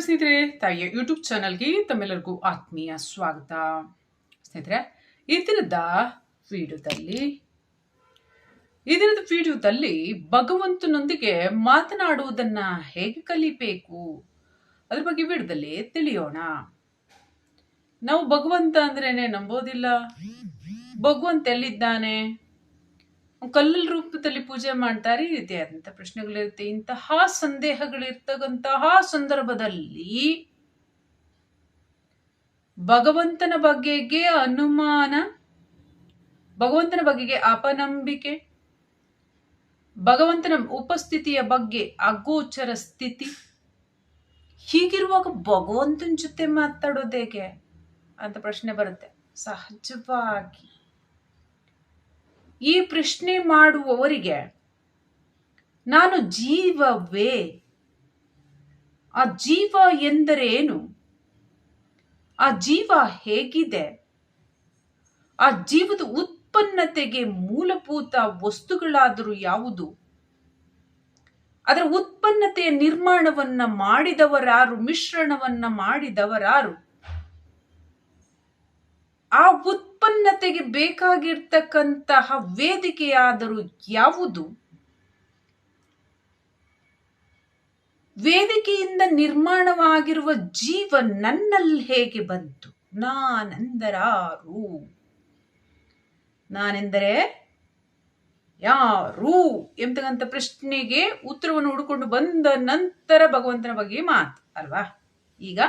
ಸ್ನೇಹಿತರೆ, ತಾಯಿಯ ಯೂಟ್ಯೂಬ್ ಚಾನಲ್ಗೆ ತಮ್ಮೆಲ್ಲರಿಗೂ ಆತ್ಮೀಯ ಸ್ವಾಗತ. ಸ್ನೇಹಿತರೆ, ಈ ದಿನದ ವಿಡಿಯೋದಲ್ಲಿ, ಈ ದಿನದ ವಿಡಿಯೋದಲ್ಲಿ ಭಗವಂತನೊಂದಿಗೆ ಮಾತನಾಡುವುದನ್ನ ಹೇಗೆ ಕಲಿಬೇಕು? ಅದ್ರ ಬಗ್ಗೆ ವಿಡಿಯೋದಲ್ಲಿ ತಿಳಿಯೋಣ. ನಾವು ಭಗವಂತ ಅಂದ್ರೇನೆ ನಂಬೋದಿಲ್ಲ. ಭಗವಂತ ಎಲ್ಲಿದ್ದಾನೆ? ಕಲ್ಲಲ್ ರೂಪದಲ್ಲಿ ಪೂಜೆ ಮಾಡ್ತಾರೆ ಈ ರೀತಿಯಾದಂಥ ಪ್ರಶ್ನೆಗಳಿರುತ್ತೆ. ಇಂತಹ ಸಂದೇಹಗಳಿರ್ತಕ್ಕಂತಹ ಸಂದರ್ಭದಲ್ಲಿ ಭಗವಂತನ ಬಗೆಗೆ ಅನುಮಾನ, ಭಗವಂತನ ಬಗೆಗೆ ಅಪನಂಬಿಕೆ, ಭಗವಂತನ ಉಪಸ್ಥಿತಿಯ ಬಗ್ಗೆ ಅಗೋಚರ ಸ್ಥಿತಿ, ಹೀಗಿರುವಾಗ ಭಗವಂತನ ಜೊತೆ ಮಾತಾಡೋದೇಗೆ ಅಂತ ಪ್ರಶ್ನೆ ಬರುತ್ತೆ. ಸಹಜವಾಗಿ. ಈ ಪ್ರಶ್ನೆ ಮಾಡುವವರಿಗೆ ನಾನು ಜೀವವೇ? ಆ ಜೀವ ಎಂದರೇನು? ಆ ಜೀವ ಹೇಗಿದೆ? ಆ ಜೀವದ ಉತ್ಪನ್ನತೆಗೆ ಮೂಲಭೂತ ವಸ್ತುಗಳಾದರೂ ಯಾವುದು? ಅದರ ಉತ್ಪನ್ನತೆಯ ನಿರ್ಮಾಣವನ್ನ ಮಾಡಿದವರಾರು, ಮಿಶ್ರಣವನ್ನ ಮಾಡಿದವರಾರು ಆ ಉತ್ಪನ್ನತೆಗೆ ಬೇಕಾಗಿರ್ತಕ್ಕಂತಹ ವೇದಿಕೆಯಾದರೂ ಯಾವುದು? ವೇದಿಕೆಯಿಂದ ನಿರ್ಮಾಣವಾಗಿರುವ ಜೀವ ನನ್ನಲ್ಲಿ ಹೇಗೆ ಬಂತು? ನಾನೆಂದರಾರು? ನಾನೆಂದರೆ ಯಾರು? ಎಂಬತಕ್ಕಂಥ ಪ್ರಶ್ನೆಗೆ ಉತ್ತರವನ್ನು ಹುಡುಕೊಂಡು ಬಂದ ನಂತರ ಭಗವಂತನ ಬಗ್ಗೆ ಮಾತು, ಅಲ್ವಾ? ಈಗ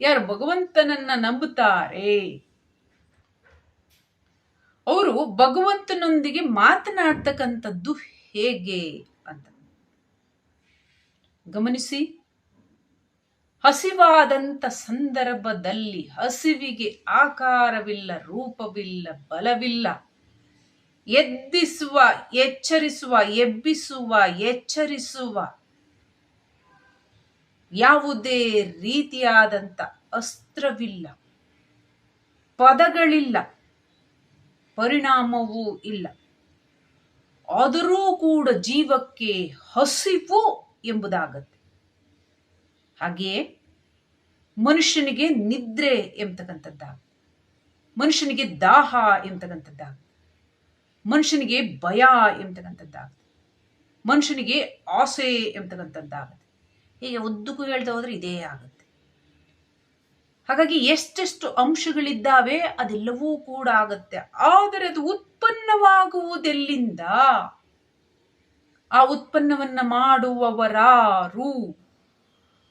ಯಾರು ಭಗವಂತನನ್ನ ನಂಬುತ್ತಾರೆ? ಅವರು ಭಗವಂತನೊಂದಿಗೆ ಮಾತನಾಡ್ತಕ್ಕಂಥದ್ದು ಹೇಗೆ ಅಂತ. ಗಮನಿಸಿ ಹಸಿವಾದಂತ ಸಂದರ್ಭದಲ್ಲಿ ಹಸಿವಿಗೆ ಆಕಾರವಿಲ್ಲ, ರೂಪವಿಲ್ಲ, ಬಲವಿಲ್ಲ. ಎದ್ದಿಸುವ, ಎಚ್ಚರಿಸುವ, ಎಬ್ಬಿಸುವ, ಎಚ್ಚರಿಸುವ ಯಾವುದೇ ರೀತಿಯಾದಂಥ ಅಸ್ತ್ರವಿಲ್ಲ, ಪದಗಳಿಲ್ಲ. ಪರಿಣಾಮವೂ ಇಲ್ಲ. ಆದರೂ ಕೂಡ ಜೀವಕ್ಕೆ ಹಸಿವು ಎಂಬುದಾಗತ್ತೆ. ಹಾಗೆಯೇ ಮನುಷ್ಯನಿಗೆ ನಿದ್ರೆ ಎಂಬತಕ್ಕಂಥದ್ದಾಗುತ್ತೆ. ಮನುಷ್ಯನಿಗೆ ದಾಹ ಎಂಬತಕ್ಕಂಥದ್ದಾಗುತ್ತೆ. ಮನುಷ್ಯನಿಗೆ ಭಯ ಎಂಬತಕ್ಕಂಥದ್ದಾಗುತ್ತೆ. ಮನುಷ್ಯನಿಗೆ ಆಸೆ ಎಂಬತಕ್ಕಂಥದ್ದಾಗುತ್ತೆ. ಹೀಗೆ ಉದ್ದಕ್ಕೂ ಹೇಳ್ತಾ ಹೋದ್ರೆ ಇದೇ ಆಗುತ್ತೆ. ಹಾಗಾಗಿ ಎಷ್ಟೆಷ್ಟು ಅಂಶಗಳಿದ್ದಾವೆ ಅದೆಲ್ಲವೂ ಕೂಡ ಆಗತ್ತೆ. ಆದರೆ ಅದು ಉತ್ಪನ್ನವಾಗುವುದೆಲ್ಲಿಂದ? ಆ ಉತ್ಪನ್ನವನ್ನ ಮಾಡುವವರಾರು?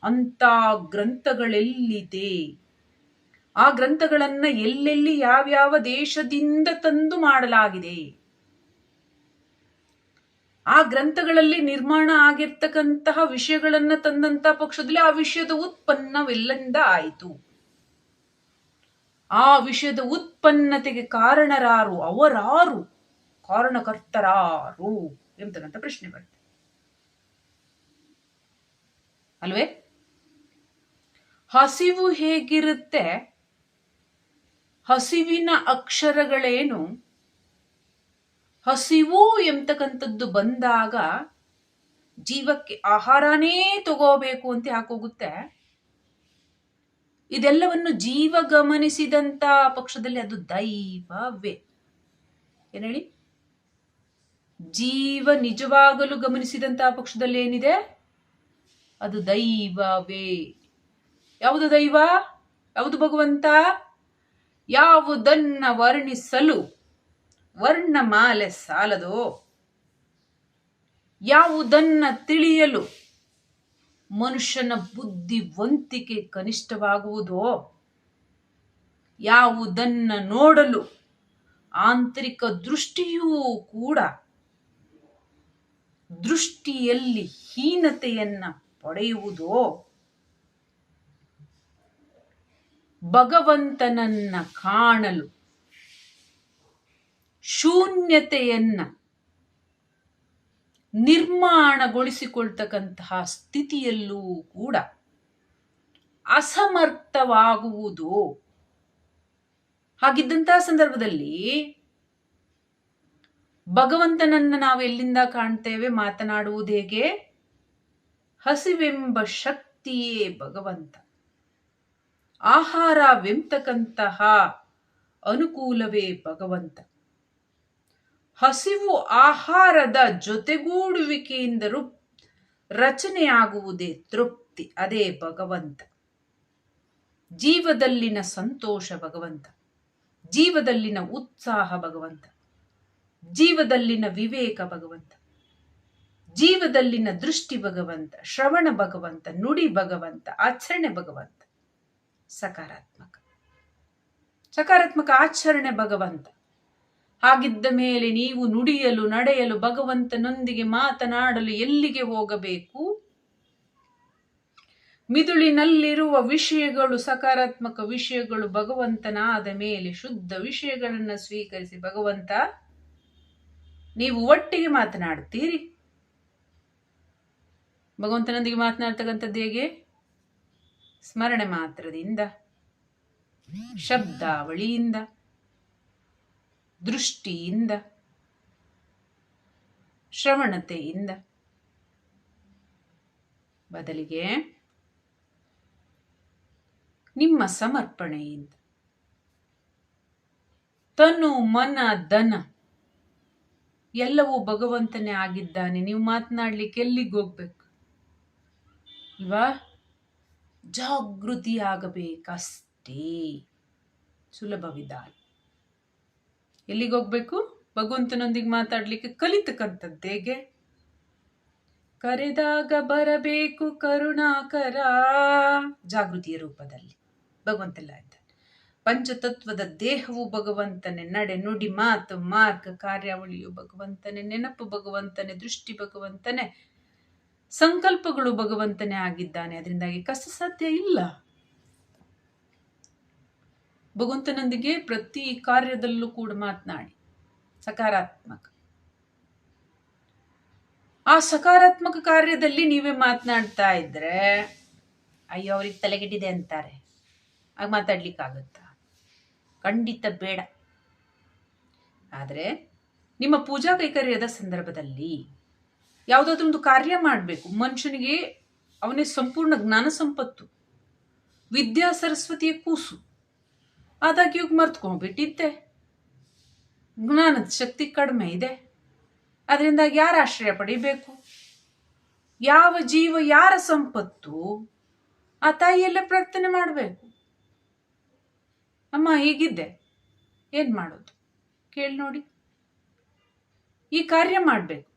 ಅಂತ ಗ್ರಂಥಗಳೆಲ್ಲಿದೆ? ಆ ಗ್ರಂಥಗಳನ್ನ ಎಲ್ಲೆಲ್ಲಿ ಯಾವ್ಯಾವ ದೇಶದಿಂದ ತಂದು ಮಾಡಲಾಗಿದೆ? ಆ ಗ್ರಂಥಗಳಲ್ಲಿ ನಿರ್ಮಾಣ ಆಗಿರ್ತಕ್ಕಂತಹ ವಿಷಯಗಳನ್ನ ತಂದಂತ ಪಕ್ಷದಲ್ಲಿ ಆ ವಿಷಯದ ಉತ್ಪನ್ನವೆಲ್ಲಿಂದ ಆಯಿತು. ಆ ವಿಷಯದ ಉತ್ಪನ್ನತೆಗೆ ಕಾರಣರಾರು, ಅವರಾರು, ಕಾರಣಕರ್ತರಾರು ಎಂಬತಕ್ಕಂಥ ಪ್ರಶ್ನೆ ಬರುತ್ತೆ. ಅಲ್ವೇ? ಹಸಿವು ಹೇಗಿರುತ್ತೆ? ಹಸಿವಿನ ಅಕ್ಷರಗಳೇನು? ಹಸಿವು ಎಂಬತಕ್ಕಂಥದ್ದು ಬಂದಾಗ ಜೀವಕ್ಕೆ ಆಹಾರನೇ ತಗೋಬೇಕು ಅಂತ ಹಾಕೋಗುತ್ತೆ ಇದೆಲ್ಲವನ್ನು ಜೀವ ಗಮನಿಸಿದಂತ ಪಕ್ಷದಲ್ಲಿ ಅದು ದೈವವೇ. ಏನು ಹೇಳಿ ಜೀವ ನಿಜವಾಗಲು ಗಮನಿಸಿದಂತ ಪಕ್ಷದಲ್ಲಿ ಏನಿದೆ? ಅದು ದೈವವೇ. ಯಾವುದು ದೈವ? ಯಾವುದು ಭಗವಂತ? ಯಾವುದನ್ನ ವರ್ಣಿಸಲು? ವರ್ಣಮಾಲೆ ಸಾಲದು. ಯಾವುದನ್ನ ತಿಳಿಯಲು? ಮನುಷ್ಯನ ಬುದ್ಧಿವಂತಿಕೆ ಕನಿಷ್ಠವಾಗುವುದೋ ಯಾವುದನ್ನು ನೋಡಲು ಆಂತರಿಕ ದೃಷ್ಟಿಯೂ ಕೂಡ ದೃಷ್ಟಿಯಲ್ಲಿ ಹೀನತೆಯನ್ನ ಪಡೆಯುವುದೋ ಭಗವಂತನನ್ನ ಕಾಣಲು ಶೂನ್ಯತೆಯನ್ನ ನಿರ್ಮಾಣಗೊಳಿಸಿಕೊಳ್ತಕ್ಕಂತಹ ಸ್ಥಿತಿಯಲ್ಲೂ ಕೂಡ ಅಸಮರ್ಥವಾಗುವುದು. ಹಾಗಿದ್ದಂತಹ ಸಂದರ್ಭದಲ್ಲಿ ಭಗವಂತನನ್ನ ನಾವು ಎಲ್ಲಿಂದ ಕಾಣ್ತೇವೆ, ಮಾತನಾಡುವುದು ಹೇಗೆ? ಹಸಿವೆಂಬ ಶಕ್ತಿಯೇ ಭಗವಂತ. ಆಹಾರವೆಂಬತಕ್ಕಂತಹ ಅನುಕೂಲವೇ ಭಗವಂತ. ಹಸಿವು ಆಹಾರದ ಜೊತೆಗೂಡುವಿಕೆಯಿಂದ ರುಪ್ ರಚನೆಯಾಗುವುದೇ ತೃಪ್ತಿ. ಅದೇ ಭಗವಂತ. ಜೀವದಲ್ಲಿನ ಸಂತೋಷ ಭಗವಂತ. ಜೀವದಲ್ಲಿನ ಉತ್ಸಾಹ ಭಗವಂತ. ಜೀವದಲ್ಲಿನ ವಿವೇಕ ಭಗವಂತ. ಜೀವದಲ್ಲಿನ ದೃಷ್ಟಿ ಭಗವಂತ. ಶ್ರವಣ ಭಗವಂತ. ನುಡಿ ಭಗವಂತ. ಆಚರಣೆ ಭಗವಂತ. ಸಕಾರಾತ್ಮಕ. ಸಕಾರಾತ್ಮಕ ಆಚರಣೆ ಭಗವಂತ. ಹಾಗಿದ್ದ ಮೇಲೆ ನೀವು ನುಡಿಯಲು, ನಡೆಯಲು, ಭಗವಂತನೊಂದಿಗೆ ಮಾತನಾಡಲು ಎಲ್ಲಿಗೆ ಹೋಗಬೇಕು? ಮಿದುಳಿನಲ್ಲಿರುವ ವಿಷಯಗಳು ಸಕಾರಾತ್ಮಕ ವಿಷಯಗಳು, ಭಗವಂತನಾದ ಮೇಲೆ ಶುದ್ಧ ವಿಷಯಗಳನ್ನು ಸ್ವೀಕರಿಸಿ ಭಗವಂತ, ನೀವು ಒಟ್ಟಿಗೆ ಮಾತನಾಡುತ್ತೀರಿ? ಭಗವಂತನೊಂದಿಗೆ ಮಾತನಾಡ್ತಕ್ಕಂಥದ್ದು ಹೇಗೆ? ಸ್ಮರಣೆ ಮಾತ್ರದಿಂದ, ಶಬ್ದಾವಳಿಯಿಂದ. ದೃಷ್ಟಿಯಿಂದ, ಶ್ರವಣತೆಯಿಂದ. ಬದಲಿಗೆ, ನಿಮ್ಮ ಸಮರ್ಪಣೆಯಿಂದ. ತನು ಮನ ದನ ಎಲ್ಲವೂ ಭಗವಂತನೇ ಆಗಿದ್ದಾನೆ. ನೀವು ಮಾತನಾಡ್ಲಿಕ್ಕೆ ಎಲ್ಲಿಗೆ ಹೋಗ್ಬೇಕು? ಇವಾ ಜಾಗೃತಿ ಆಗಬೇಕಷ್ಟೇ ಸುಲಭ ವಿಧಾನ ಎಲ್ಲಿಗೆ ಹೋಗ್ಬೇಕು ಭಗವಂತನೊಂದಿಗೆ ಮಾತಾಡಲಿಕ್ಕೆ ಕಲಿತಕ್ಕಂಥದ್ದು ಹೇಗೆ? ಕರೆದಾಗ ಬರಬೇಕು ಕರುಣಾಕರ. ಜಾಗೃತಿಯ ರೂಪದಲ್ಲಿ. ಭಗವಂತೆಲ್ಲ ಇದ್ದಾನೆ ಪಂಚತತ್ವದ ದೇಹವು ಭಗವಂತನೇ. ನಡೆ, ನುಡಿ, ಮಾತು, ಮಾರ್ಗ ಕಾರ್ಯಾವಳಿಯು ಭಗವಂತನೇ. ನೆನಪು ಭಗವಂತನೇ. ದೃಷ್ಟಿ ಭಗವಂತನೇ. ಸಂಕಲ್ಪಗಳು ಭಗವಂತನೇ ಆಗಿದ್ದಾನೆ. ಅದರಿಂದಾಗಿ ಕಸ ಸಾಧ್ಯ ಇಲ್ಲ. ಭಗವಂತನೊಂದಿಗೆ ಪ್ರತಿ ಕಾರ್ಯದಲ್ಲೂ ಕೂಡ ಮಾತನಾಡಿ. ಸಕಾರಾತ್ಮಕ. ಆ ಸಕಾರಾತ್ಮಕ ಕಾರ್ಯದಲ್ಲಿ ನೀವೇ ಮಾತನಾಡ್ತಾ ಇದ್ರೆ, ಅಯ್ಯೋ ಅವ್ರಿಗೆ ತಲೆಗೆಟ್ಟಿದೆ ಅಂತಾರೆ. ಆಗ ಮಾತಾಡ್ಲಿಕ್ಕಾಗುತ್ತಾ? ಖಂಡಿತ ಬೇಡ. ಆದರೆ ನಿಮ್ಮ ಪೂಜಾ ಕೈಕರ್ಯದ ಸಂದರ್ಭದಲ್ಲಿ ಯಾವುದಾದ್ರೂ ಒಂದು ಕಾರ್ಯ ಮಾಡಬೇಕು. ಮನುಷ್ಯನಿಗೆ ಅವನೇ ಸಂಪೂರ್ಣ ಜ್ಞಾನ ಸಂಪತ್ತು. ವಿದ್ಯಾ ಸರಸ್ವತಿಯ ಕೂಸು. ಆದಾಗ್ಯೂ ಮರ್ತ್ಕೊಂಡ್ಬಿಟ್ಟಿದ್ದೆ. ಜ್ಞಾನದ ಶಕ್ತಿ ಕಡಿಮೆ ಇದೆ. ಅದರಿಂದ ಯಾರು ಆಶ್ರಯ ಪಡಿಬೇಕು? ಯಾವ ಜೀವ, ಯಾರ ಸಂಪತ್ತು ಆ ತಾಯಿಯಲ್ಲೇ ಪ್ರಾರ್ಥನೆ ಮಾಡಬೇಕು? ಅಮ್ಮ, ಹೀಗಿದ್ದೆ. ಏನು ಮಾಡೋದು? ಕೇಳಿ ನೋಡಿ. ಈ ಕಾರ್ಯ ಮಾಡಬೇಕು.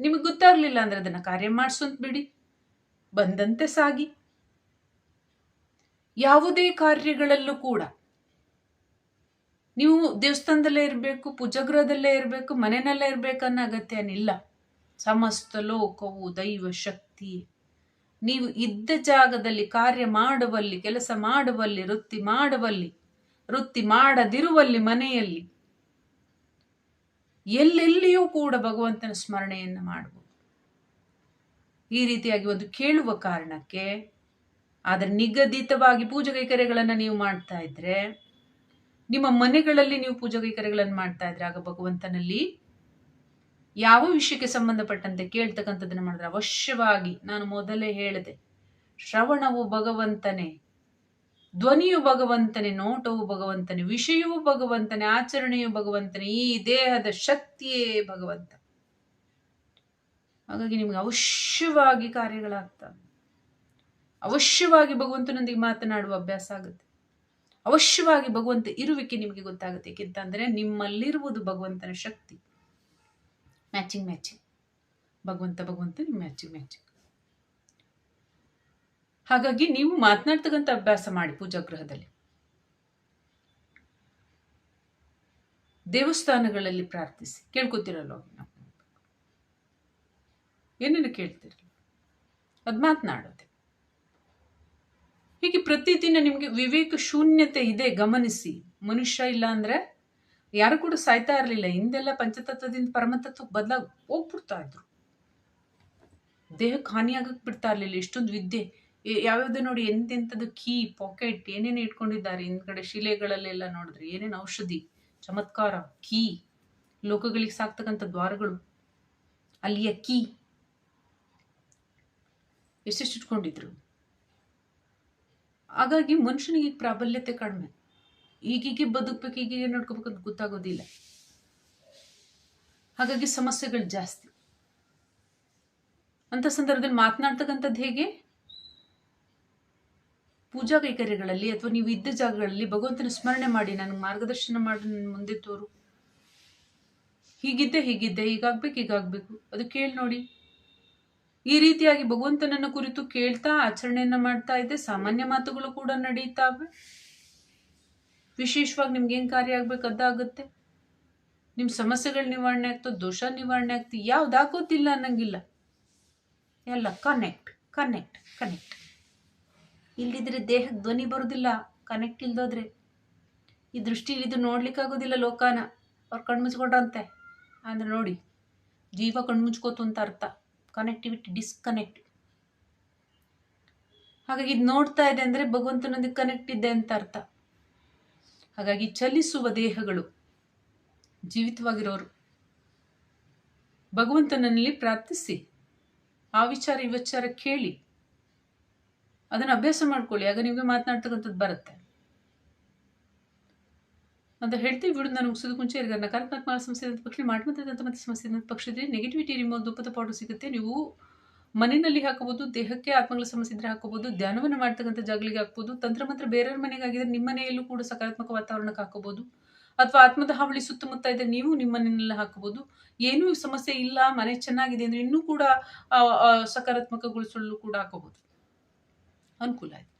ನಿಮಗೆ ಗೊತ್ತಾಗಲಿಲ್ಲ ಅಂದರೆ ಅದನ್ನು ಕಾರ್ಯ ಮಾಡಿಸೋಂತ ಬಿಡಿ. ಬಂದಂತೆ ಸಾಗಿ. ಯಾವುದೇ ಕಾರ್ಯಗಳಲ್ಲೂ ಕೂಡ ನೀವು ದೇವಸ್ಥಾನದಲ್ಲೇ ಇರಬೇಕು, ಪೂಜಾಗೃಹದಲ್ಲೇ ಇರಬೇಕು, ಮನೆಯಲ್ಲೇ ಇರಬೇಕು ಅನ್ನೋ ಅಗತ್ಯ ಏನಿಲ್ಲ ಸಮಸ್ತ ಲೋಕವು ದೈವ ಶಕ್ತಿ. ನೀವು ಇದ್ದ ಜಾಗದಲ್ಲಿ ಕಾರ್ಯ ಮಾಡುವಲ್ಲಿ, ಕೆಲಸ ಮಾಡುವಲ್ಲಿ, ವೃತ್ತಿ ಮಾಡುವಲ್ಲಿ, ವೃತ್ತಿ ಮಾಡದಿರುವಲ್ಲಿ ಮನೆಯಲ್ಲಿ, ಎಲ್ಲೆಲ್ಲಿಯೂ ಕೂಡ ಭಗವಂತನ ಸ್ಮರಣೆಯನ್ನು ಮಾಡಬಹುದು ಈ ರೀತಿಯಾಗಿ ಒಂದು ಕೇಳುವ ಕಾರಣಕ್ಕೆ ಆದರೆ ನಿಗದಿತವಾಗಿ ಪೂಜೆ ಕೈಕರ್ಯಗಳನ್ನು ನೀವು ಮಾಡ್ತಾ ಇದ್ರೆ, ನಿಮ್ಮ ಮನೆಗಳಲ್ಲಿ ನೀವು ಪೂಜೆ ಕೈಕರ್ಯಗಳನ್ನು ಮಾಡ್ತಾ ಇದ್ರೆ ಆಗ ಭಗವಂತನಲ್ಲಿ ಯಾವ ವಿಷಯಕ್ಕೆ ಸಂಬಂಧಪಟ್ಟಂತೆ ಕೇಳ್ತಕ್ಕಂಥದ್ದನ್ನು ಮಾಡಿದ್ರೆ ಅವಶ್ಯವಾಗಿ ನಾನು ಮೊದಲೇ ಹೇಳಿದೆ, ಶ್ರವಣವು ಭಗವಂತನೇ, ಧ್ವನಿಯು ಭಗವಂತನೇ, ನೋಟವು ಭಗವಂತನೇ, ವಿಷಯವೂ ಭಗವಂತನೇ, ಆಚರಣೆಯು ಭಗವಂತನೇ, ಈ ದೇಹದ ಶಕ್ತಿಯೇ ಭಗವಂತ. ಹಾಗಾಗಿ ನಿಮ್ಗೆ ಅವಶ್ಯವಾಗಿ ಕಾರ್ಯಗಳಾಗ್ತವೆ. ಅವಶ್ಯವಾಗಿ ಭಗವಂತನೊಂದಿಗೆ ಮಾತನಾಡುವ ಅಭ್ಯಾಸ ಆಗುತ್ತೆ. ಅವಶ್ಯವಾಗಿ ಭಗವಂತ ಇರುವಿಕೆ ನಿಮಗೆ ಗೊತ್ತಾಗುತ್ತೆ. ಏಕೆಂತಂದರೆ ನಿಮ್ಮಲ್ಲಿರುವುದು ಭಗವಂತನ ಶಕ್ತಿ. ಮ್ಯಾಚಿಂಗ್ ಮ್ಯಾಚಿಂಗ್ ಭಗವಂತ ಭಗವಂತ ಮ್ಯಾಚಿಂಗ್ ಮ್ಯಾಚಿಂಗ್ ಹಾಗಾಗಿ ನೀವು ಮಾತನಾಡ್ತಕ್ಕಂಥ ಅಭ್ಯಾಸ ಮಾಡಿ ಪೂಜಾಗೃಹದಲ್ಲಿ ದೇವಸ್ಥಾನಗಳಲ್ಲಿ ಪ್ರಾರ್ಥಿಸಿ. ಕೇಳ್ಕೊತಿರಲ್ಲ ಏನೇನು ಕೇಳ್ತಿರಲ್ಲ ಅದು ಮಾತನಾಡೋದೆ. ಹೀಗೆ ಪ್ರತಿದಿನ ನಿಮಗೆ ವಿವೇಕ ಶೂನ್ಯತೆ ಇದೆ, ಗಮನಿಸಿ. ಮನುಷ್ಯ ಇಲ್ಲ ಅಂದರೆ ಯಾರು ಕೂಡ ಸಾಯ್ತಾ ಇರಲಿಲ್ಲ. ಹಿಂದೆಲ್ಲ ಪಂಚತತ್ವದಿಂದ ಪರಮತತ್ವಕ್ಕೆ ಬದಲಾಗಿ ಹೋಗ್ಬಿಡ್ತಾ ಇದ್ರು. ದೇಹಕ್ಕೆ ಹಾನಿಯಾಗಕ್ಕೆ ಬಿಡ್ತಾ ಇರಲಿಲ್ಲ. ಇಷ್ಟೊಂದು ವಿದ್ಯೆ. ಯಾವ್ಯಾವ್ದು ನೋಡಿ ಎಂತೆಂಥದ್ದು ಕೀ, ಪಾಕೆಟ್, ಏನೇನು ಇಟ್ಕೊಂಡಿದ್ದಾರೆ. ಹಿಂದ್ಗಡೆ ಶಿಲೆಗಳಲ್ಲೆಲ್ಲ ನೋಡಿದ್ರೆ ಏನೇನು ಔಷಧಿ, ಚಮತ್ಕಾರ, ಕೀ, ಲೋಕಗಳಿಗೆ ಸಾಕ್ತಕ್ಕಂಥ ದ್ವಾರಗಳು. ಅಲ್ಲಿಯ ಕೀ. ಎಷ್ಟೆಷ್ಟು ಇಟ್ಕೊಂಡಿದ್ರು? ಹಾಗಾಗಿ ಮನುಷ್ಯನಿಗೆ ಪ್ರಾಬಲ್ಯತೆ ಕಡಿಮೆ. ಈಗೀಗೆ ಬದುಕಬೇಕು, ಈಗೀಗೆ ನೋಡ್ಕೋಬೇಕು ಅಂತ ಗೊತ್ತಾಗೋದಿಲ್ಲ. ಹಾಗಾಗಿ ಸಮಸ್ಯೆಗಳು ಜಾಸ್ತಿ. ಅಂತ ಸಂದರ್ಭದಲ್ಲಿ ಮಾತನಾಡ್ತಕ್ಕಂಥದ್ದು ಹೇಗೆ? ಪೂಜಾ ಕೈಕರ್ಯಗಳಲ್ಲಿ ಅಥವಾ ನೀವು ಇದ್ದ ಜಾಗಗಳಲ್ಲಿ ಭಗವಂತನ ಸ್ಮರಣೆ ಮಾಡಿ ನನಗೆ ಮಾರ್ಗದರ್ಶನ ಮಾಡಿ, ನನ್ನ ಮುಂದೆ ಹೀಗಿದ್ದೆ ಹೀಗಿದ್ದೆ, ಹೀಗಾಗ್ಬೇಕು, ಹೀಗಾಗಬೇಕು. ಅದು ಕೇಳಿ ನೋಡಿ. ಈ ರೀತಿಯಾಗಿ ಭಗವಂತನನ್ನ ಕುರಿತು ಕೇಳ್ತಾ ಆಚರಣೆಯನ್ನು ಮಾಡ್ತಾ ಇದ್ದೆ. ಸಾಮಾನ್ಯ ಮಾತುಗಳು ಕೂಡ ನಡೀತಾವೆ. ವಿಶೇಷವಾಗಿ ನಿಮ್ಗೇನು ಕಾರ್ಯ ಆಗ್ಬೇಕು ಅದಾಗುತ್ತೆ ನಿಮ್ಮ ಸಮಸ್ಯೆಗಳ ನಿವಾರಣೆ ಆಗ್ತದೆ ದೋಷ ನಿವಾರಣೆ ಆಗ್ತದೆ ಯಾವ್ದಾಗೋದಿಲ್ಲ ಅನ್ನಂಗಿಲ್ಲ. ಎಲ್ಲ ಕನೆಕ್ಟ್ ಕನೆಕ್ಟ್ ಕನೆಕ್ಟ್ ಇಲ್ಲಿದ್ರೆ ದೇಹಕ್ಕೆ ಧ್ವನಿ ಬರೋದಿಲ್ಲ ಕನೆಕ್ಟ್ ಇಲ್ದೋದ್ರೆ. ಈ ದೃಷ್ಟಿಲಿ ಇದು ನೋಡ್ಲಿಕ್ಕಾಗೋದಿಲ್ಲ ಲೋಕಾನ. ಅವ್ರು ಕಣ್ಮುಚ್ಕೊಂಡ್ರಂತೆ ಅಂದ್ರೆ ನೋಡಿ, ಜೀವ ಕಣ್ಮುಚ್ಕೋತು ಅಂತ ಅರ್ಥ. ಕನೆಕ್ಟಿವಿಟಿ ಡಿಸ್ಕನೆಕ್ಟ್ ಹಾಗಾಗಿ ಇದು ನೋಡ್ತಾ ಇದೆ ಅಂದರೆ ಭಗವಂತನೊಂದಿಗೆ ಕನೆಕ್ಟ್ ಇದೆ ಅಂತ ಅರ್ಥ. ಹಾಗಾಗಿ ಚಲಿಸುವ ದೇಹಗಳು ಜೀವಿತವಾಗಿರೋರು ಭಗವಂತನಲ್ಲಿ ಪ್ರಾರ್ಥಿಸಿ, ಆ ವಿಚಾರ ಈ ವಿಚಾರ ಕೇಳಿ, ಅದನ್ನು ಅಭ್ಯಾಸ ಮಾಡ್ಕೊಳ್ಳಿ. ಆಗ ನಿಮಗೆ ಮಾತನಾಡ್ತಕ್ಕಂಥದ್ದು ಬರುತ್ತೆ. ಅಂತ ಹೇಳ್ತೀವಿ. ಬಿಡು, ನಾನು ಮುಗಿಸೋದು ಮುಂಚೆ ಈಗ ನಕಾರಾತ್ಮಕ ಸಮಸ್ಯೆ ಅಂತ ಪಕ್ಷ ಮಾಡ್ಮಂತ ಮತ್ತೆ ಸಮಸ್ಯೆ ಇದ್ದ ಪಕ್ಷದಲ್ಲಿ ನೆಗೆಟಿವಿಟಿ ರಿಮೋಲ್ ದುಪ್ಪದ ಪೌಡರ್ ಸಿಗುತ್ತೆ. ನೀವು ಮನೆಯಲ್ಲಿ ಹಾಕೋಬೋದು ದೇಹಕ್ಕೆ ಆತ್ಮಗಳ ಸಮಸ್ಯೆ ಇದ್ರೆ ಹಾಕೋಬೋದು ಧ್ಯಾನವನ್ನು ಮಾಡ್ತಕ್ಕಂಥ ಜಾಗಲಿಗೆ ಹಾಕ್ಬೋದು ತಂತ್ರ ಮಂತ್ರ ಬೇರೆಯವ್ರ ಮನೆಗೆ ಆಗಿದ್ರೆ ನಿಮ್ಮ ಮನೆಯಲ್ಲೂ ಕೂಡ ಸಕಾರಾತ್ಮಕ ವಾತಾವರಣಕ್ಕೆ ಹಾಕೋಬೋದು ಅಥವಾ ಆತ್ಮದ ಹಾವಳಿ ಸುತ್ತಮುತ್ತ ಇದೆ ನೀವು ನಿಮ್ಮ ಮನೆಯಲ್ಲ ಹಾಕೋಬೋದು ಏನೂ ಸಮಸ್ಯೆ ಇಲ್ಲ, ಮನೆ ಚೆನ್ನಾಗಿದೆ ಅಂದ್ರೆ ಇನ್ನೂ ಕೂಡ ಸಕಾರಾತ್ಮಕಗೊಳಿಸಲು ಕೂಡ ಹಾಕೋಬಹುದು. ಅನುಕೂಲ ಆಯ್ತು.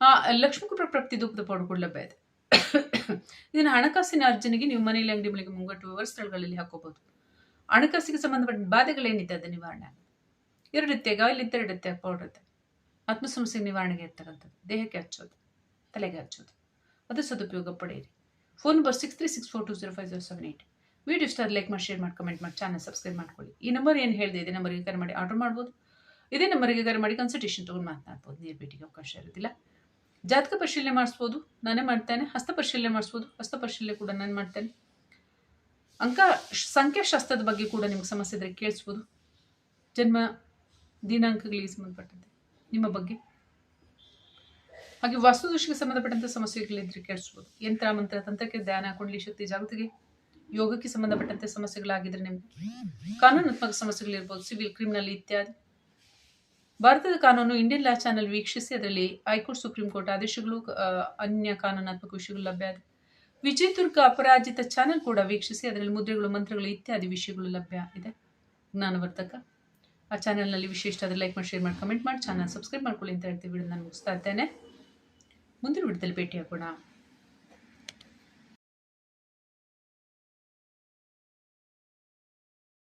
ಲಕ್ಷ್ಮೀ ಲಕ್ಷ್ಮೀಕುಪ್ರ ಪ್ರಾಪ್ತಿ ದುಃಖದ ಪೌಡರ್ ಕೂಡ ಲಭ್ಯ ಇದೆ. ಇದನ್ನು ಹಣಕಾಸಿನ ಅರ್ಜನೆಗೆ ನೀವು ಮನೆಯಲ್ಲಿ ಅಂಗಡಿ ಮಳಿಗೆ ಮುಂಗಟ್ಟು ಸ್ಥಳಗಳಲ್ಲಿ ಹಾಕೋಬಹುದು. ಹಣಕಾಸಿಗೆ ಸಂಬಂಧಪಟ್ಟ ಬಾಧೆಗಳೇನಿದೆ ಅದು ನಿವಾರಣೆ ಎರಡು ರೀತಿಯಾಗಿ ಆಯಿಲ್ ಇದ್ದ ಎರಡು ರೀತಿಯಾಗಿ ಪೌಡರ್ ನಿವಾರಣೆಗೆ ಇರ್ತಕ್ಕಂಥದ್ದು. ದೇಹಕ್ಕೆ ಹಚ್ಚೋದು, ತಲೆಗೆ ಹಚ್ಚೋದು. ಅದು ಸದುಪಯೋಗ ಪಡೆಯಿರಿ. Phone number six three six four two zero five zero seven eight video ಇಷ್ಟ ಲೈಕ್ ಮಾಡಿ, ಶೇರ್ ಮಾಡಿ, ಕಮೆಂಟ್ ಮಾಡಿ, ಚಾನಲ್ ಸಬ್ಸ್ಕ್ರೈಬ್ ಮಾಡ್ಕೊಳ್ಳಿ. ಈ ನಂಬರ್ ಏನು ಹೇಳಿದೆ, ಇದೇ ನಂಬರ್ಗೆ ಕರೆ ಮಾಡಿ, ಆರ್ಡರ್ ಮಾಡ್ಬೋದು. ಇದೇ ನಂಬರ್ಗೆ ಕರೆ ಮಾಡಿ ಕನ್ಸಲ್ಟೇಷನ್ ತೊಗೊಂಡು ಮಾತನಾಡ್ಬೋದು. ನೀರು ಭೇಟಿಗೆ ಅವಕಾಶ ಇರೋದಿಲ್ಲ. ಜಾತಕ ಪರಿಶೀಲನೆ ಮಾಡಿಸ್ಬೋದು, ನಾನೇ ಮಾಡ್ತೇನೆ. ಹಸ್ತ ಪರಿಶೀಲನೆ ಮಾಡಿಸ್ಬೋದು, ಹಸ್ತ ಪರಿಶೀಲನೆ ಕೂಡ ನಾನು ಮಾಡ್ತೇನೆ. ಅಂಕ ಸಂಖ್ಯಾಶಾಸ್ತ್ರದ ಬಗ್ಗೆ ಕೂಡ ನಿಮ್ಗೆ ಸಮಸ್ಯೆ ಇದ್ರೆ ಕೇಳಿಸ್ಬೋದು. ಜನ್ಮ ದಿನಾಂಕಗಳಿಗೆ ಸಂಬಂಧಪಟ್ಟಂತೆ, ನಿಮ್ಮ ಬಗ್ಗೆ. ಹಾಗೆ ವಾಸ್ತುದೋಷಕ್ಕೆ ಸಂಬಂಧಪಟ್ಟಂಥ ಸಮಸ್ಯೆಗಳಿದ್ರೆ ಕೇಳಿಸ್ಬೋದು. ಯಂತ್ರ, ಮಂತ್ರ, ತಂತ್ರಕ್ಕೆ ಧ್ಯಾನ, ಕುಂಡಲಿ, ಶಕ್ತಿ, ಜಾಗೃತಿಗೆ ಯೋಗಕ್ಕೆ ಸಂಬಂಧಪಟ್ಟಂತೆ ಸಮಸ್ಯೆಗಳಾಗಿದ್ರೆ ನಿಮಗೆ. ಕಾನೂನಾತ್ಮಕ ಸಮಸ್ಯೆಗಳಿರ್ಬೋದು, ಸಿವಿಲ್, ಕ್ರಿಮಿನಲ್ ಇತ್ಯಾದಿ. ಭಾರತದ ಕಾನೂನು ಇಂಡಿಯನ್ ಲಾ ಚಾನೆಲ್ ವೀಕ್ಷಿಸಿ ಅದರಲ್ಲಿ ಹೈಕೋರ್ಟ್, ಸುಪ್ರೀಂ ಕೋರ್ಟ್ ಆದೇಶಗಳು ಅನ್ಯ ಕಾನೂನಾತ್ಮಕ ವಿಷಯಗಳು ಲಭ್ಯ ಇದೆ ವಿಜಯದುರ್ಗ ಅಪರಾಜಿತ ಚಾನೆಲ್ ಕೂಡ ವೀಕ್ಷಿಸಿ, ಅದರಲ್ಲಿ ಮುದ್ರೆಗಳು, ಮಂತ್ರಗಳು ಇತ್ಯಾದಿ ವಿಷಯಗಳು ಲಭ್ಯ ಇದೆ. ಜ್ಞಾನವರ್ಧಕ. ಆ ಚಾನೆಲ್ನಲ್ಲಿ ವಿಶೇಷ ಆದರೆ ಲೈಕ್ ಮಾಡಿ ಶೇರ್ ಮಾಡಿ ಕಮೆಂಟ್ ಮಾಡಿ ಚಾನಲ್ ಸಬ್ಸ್ಕ್ರೈಬ್ ಮಾಡ್ಕೊಳ್ಳಿ ಅಂತ ಹೇಳ್ತೀವಿ. ನಾನು ಮುಗಿಸ್ತಾ ಇದ್ದೇನೆ ಮುಂದಿನ ವಿಡಿಯೋದಲ್ಲಿ ಭೇಟಿ ಆಗೋಣ